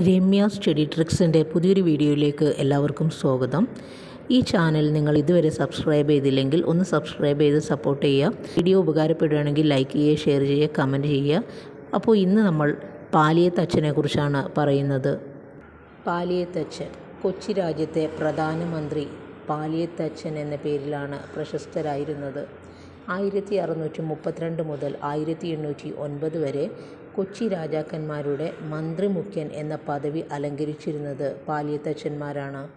Ramya study ട്രിക്സിന്റെ പുതിയൊരു വീഡിയോയിലേക്ക് എല്ലാവർക്കും സ്വാഗതം. ഈ ചാനൽ നിങ്ങൾ ഇതുവരെ സബ്സ്ക്രൈബ് ചെയ്തില്ലെങ്കിൽ ഒന്ന് സബ്സ്ക്രൈബ് ചെയ്ത് സപ്പോർട്ട് ചെയ്യുക. വീഡിയോ ഉപകാരപ്പെടുകയാണെങ്കിൽ ലൈക്ക് ചെയ്യുക ഷെയർ ചെയ്യുക കമന്റ് ചെയ്യുക. അപ്പോൾ ഇന്ന് നമ്മൾ പാലിയത്തച്ഛനെ കുറിച്ചാണ് പറയുന്നത്. പാലിയത്തച്ഛൻ കൊച്ചി രാജ്യത്തെ പ്രധാനമന്ത്രി പാലിയത്തച്ഛൻ എന്ന പേരിലാണ് പ്രശസ്തരായിരുന്നത്. ആയിരത്തി അറുന്നൂറ്റി മുപ്പത്തിരണ്ട് മുതൽ ആയിരത്തി എണ്ണൂറ്റി ഒൻപത് വരെ കൊച്ചി രാജാക്കന്മാരുടെ മന്ത്രിമുഖ്യൻ എന്ന പദവി അലങ്കരിച്ചിരുന്നത് പാലിയത്തച്ഛന്മാരാണ്.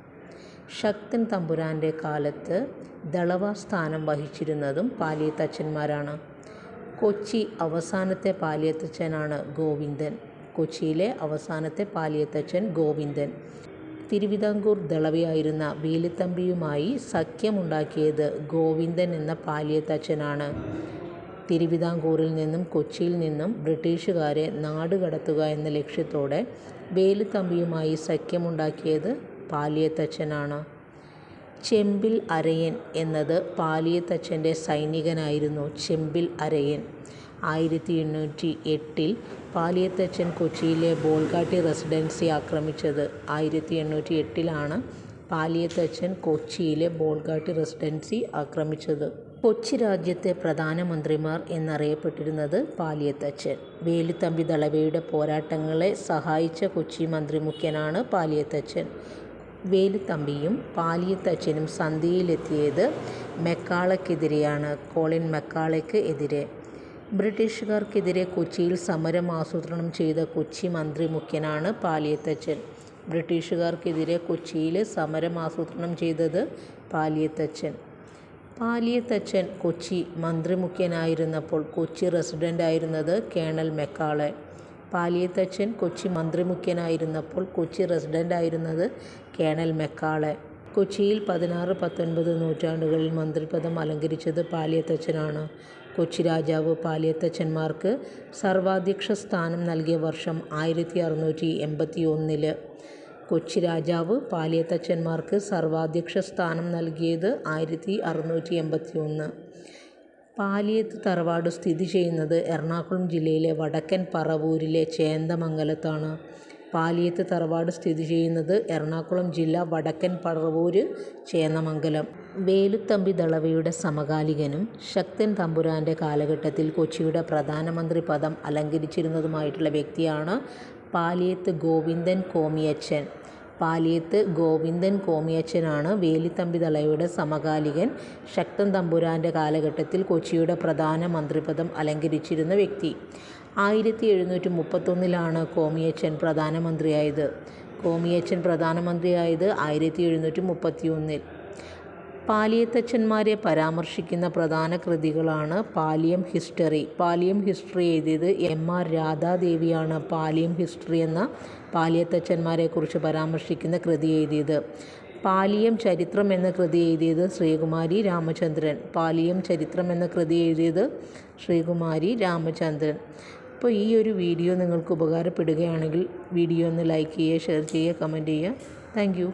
ശക്തൻ തമ്പുരാന്റെ കാലത്ത് ദളവ സ്ഥാനം വഹിച്ചിരുന്നതും പാലിയത്തച്ഛന്മാരാണ്. കൊച്ചി അവസാനത്തെ പാലിയത്തച്ഛനാണ് ഗോവിന്ദൻ. കൊച്ചിയിലെ അവസാനത്തെ പാലിയത്തച്ഛൻ ഗോവിന്ദൻ. തിരുവിതാംകൂർ ദളവയായിരുന്ന വേലുത്തമ്പിയുമായി സഖ്യമുണ്ടാക്കിയത് ഗോവിന്ദൻ എന്ന പാലിയത്തച്ഛനാണ്. തിരുവിതാംകൂറിൽ നിന്നും കൊച്ചിയിൽ നിന്നും ബ്രിട്ടീഷുകാരെ നാടുകടത്തുക എന്ന ലക്ഷ്യത്തോടെ വേലുത്തമ്പിയുമായി സഖ്യമുണ്ടാക്കിയത് പാലിയത്തച്ഛനാണ്. ചെമ്പിൽ അരയൻ എന്നത് പാലിയത്തച്ഛന്റെ സൈനികനായിരുന്നു. ചെമ്പിൽ അരയൻ. ആയിരത്തി എണ്ണൂറ്റി എട്ടിൽ പാലിയത്തച്ഛൻ കൊച്ചിയിലെ ബോൾഗാട്ടി റെസിഡൻസി ആക്രമിച്ചത്. ആയിരത്തി എണ്ണൂറ്റി എട്ടിലാണ് പാലിയത്തച്ഛൻ കൊച്ചിയിലെ ബോൾഗാട്ടി റെസിഡൻസി ആക്രമിച്ചത്. കൊച്ചി രാജ്യത്തെ പ്രധാനമന്ത്രിമാർ എന്നറിയപ്പെട്ടിരുന്നത് പാലിയത്തച്ഛൻ. വേലുത്തമ്പി ദളവയുടെ പോരാട്ടങ്ങളെ സഹായിച്ച കൊച്ചി മന്ത്രിമുഖ്യനാണ് പാലിയത്തച്ഛൻ. വേലുത്തമ്പിയും പാലിയത്തച്ഛനും സന്ധിയിലെത്തിയത് മെക്കാളയ്ക്കെതിരെയാണ് കോളിൻ മെക്കാളയ്ക്ക് എതിരെ. ബ്രിട്ടീഷുകാർക്കെതിരെ കൊച്ചിയിൽ സമരം ആസൂത്രണം ചെയ്ത കൊച്ചി മന്ത്രി മുഖ്യനാണ് പാലിയത്തച്ഛൻ. ബ്രിട്ടീഷുകാർക്കെതിരെ കൊച്ചിയിൽ സമരം ആസൂത്രണം ചെയ്തത് പാലിയത്തച്ഛൻ. പാലിയത്തച്ഛൻ കൊച്ചി മന്ത്രിമുഖ്യനായിരുന്നപ്പോൾ കൊച്ചി റെസിഡന്റായിരുന്നത് കേണൽ മെക്കാളെ. പാലിയത്തച്ഛൻ കൊച്ചി മന്ത്രിമുഖ്യനായിരുന്നപ്പോൾ കൊച്ചി റസിഡന്റായിരുന്നത് കേണൽ മെക്കാളെ. കൊച്ചിയിൽ പതിനാറ് പത്തൊൻപത് നൂറ്റാണ്ടുകളിൽ മന്ത്രിപദം അലങ്കരിച്ചത് പാലിയത്തച്ഛനാണ്. കൊച്ചി രാജാവ് പാലിയത്തച്ഛന്മാർക്ക് സർവാധ്യക്ഷ സ്ഥാനം നൽകിയ വർഷം ആയിരത്തി അറുന്നൂറ്റി എൺപത്തി ഒന്നിൽ കൊച്ചി രാജാവ് പാലിയത്തച്ഛന്മാർക്ക് സർവാധ്യക്ഷ സ്ഥാനം നൽകിയത് ആയിരത്തി അറുന്നൂറ്റി എൺപത്തി ഒന്ന് പാലിയത്ത് തറവാട് സ്ഥിതി ചെയ്യുന്നത് എറണാകുളം ജില്ലയിലെ വടക്കൻ പറവൂരിലെ ചേന്ദമംഗലത്താണ് പാലിയത്ത് തറവാട് സ്ഥിതി ചെയ്യുന്നത് എറണാകുളം ജില്ല വടക്കൻ പറവൂര് ചേന്നമംഗലം വേലുത്തമ്പി ദളവയുടെ സമകാലികനും ശക്തൻ തമ്പുരാന്റെ കാലഘട്ടത്തിൽ കൊച്ചിയുടെ പ്രധാനമന്ത്രി പദം അലങ്കരിച്ചിരുന്നതുമായിട്ടുള്ള വ്യക്തിയാണ് പാലിയത്ത് ഗോവിന്ദൻ കോമിയച്ചൻ പാലിയത്ത് ഗോവിന്ദൻ കോമിയച്ചനാണ് വേലിത്തമ്പി ദളവയുടെ സമകാലികൻ. ശക്തൻ തമ്പുരാന്റെ കാലഘട്ടത്തിൽ കൊച്ചിയുടെ പ്രധാന മന്ത്രിപദം അലങ്കരിച്ചിരുന്ന വ്യക്തി. ആയിരത്തി എഴുന്നൂറ്റി മുപ്പത്തൊന്നിലാണ് കോമിയച്ചൻ പ്രധാനമന്ത്രിയായത്. കോമിയച്ചൻ പ്രധാനമന്ത്രിയായത് ആയിരത്തി എഴുന്നൂറ്റി മുപ്പത്തി ഒന്നിൽ പാലിയത്തച്ഛന്മാരെ പരാമർശിക്കുന്ന പ്രധാന കൃതികളാണ് പാലിയം ഹിസ്റ്ററി. പാലിയം ഹിസ്റ്ററി എഴുതിയത് എം ആർ രാധാദേവിയാണ്. പാലിയം ഹിസ്റ്ററി എന്ന പാലിയത്തച്ഛന്മാരെക്കുറിച്ച് പരാമർശിക്കുന്ന കൃതി എഴുതിയത്. പാലിയം ചരിത്രം എന്ന കൃതി എഴുതിയത് ശ്രീകുമാരി രാമചന്ദ്രൻ. പാലിയം ചരിത്രം എന്ന കൃതി എഴുതിയത് ശ്രീകുമാരി രാമചന്ദ്രൻ. അപ്പോൾ ഈ ഒരു വീഡിയോ നിങ്ങൾക്ക് ഉപകാരപ്പെടുകയാണെങ്കിൽ വീഡിയോ ഒന്ന് ലൈക്ക് ചെയ്യുക ഷെയർ ചെയ്യുക കമന്റ് ചെയ്യുക. താങ്ക്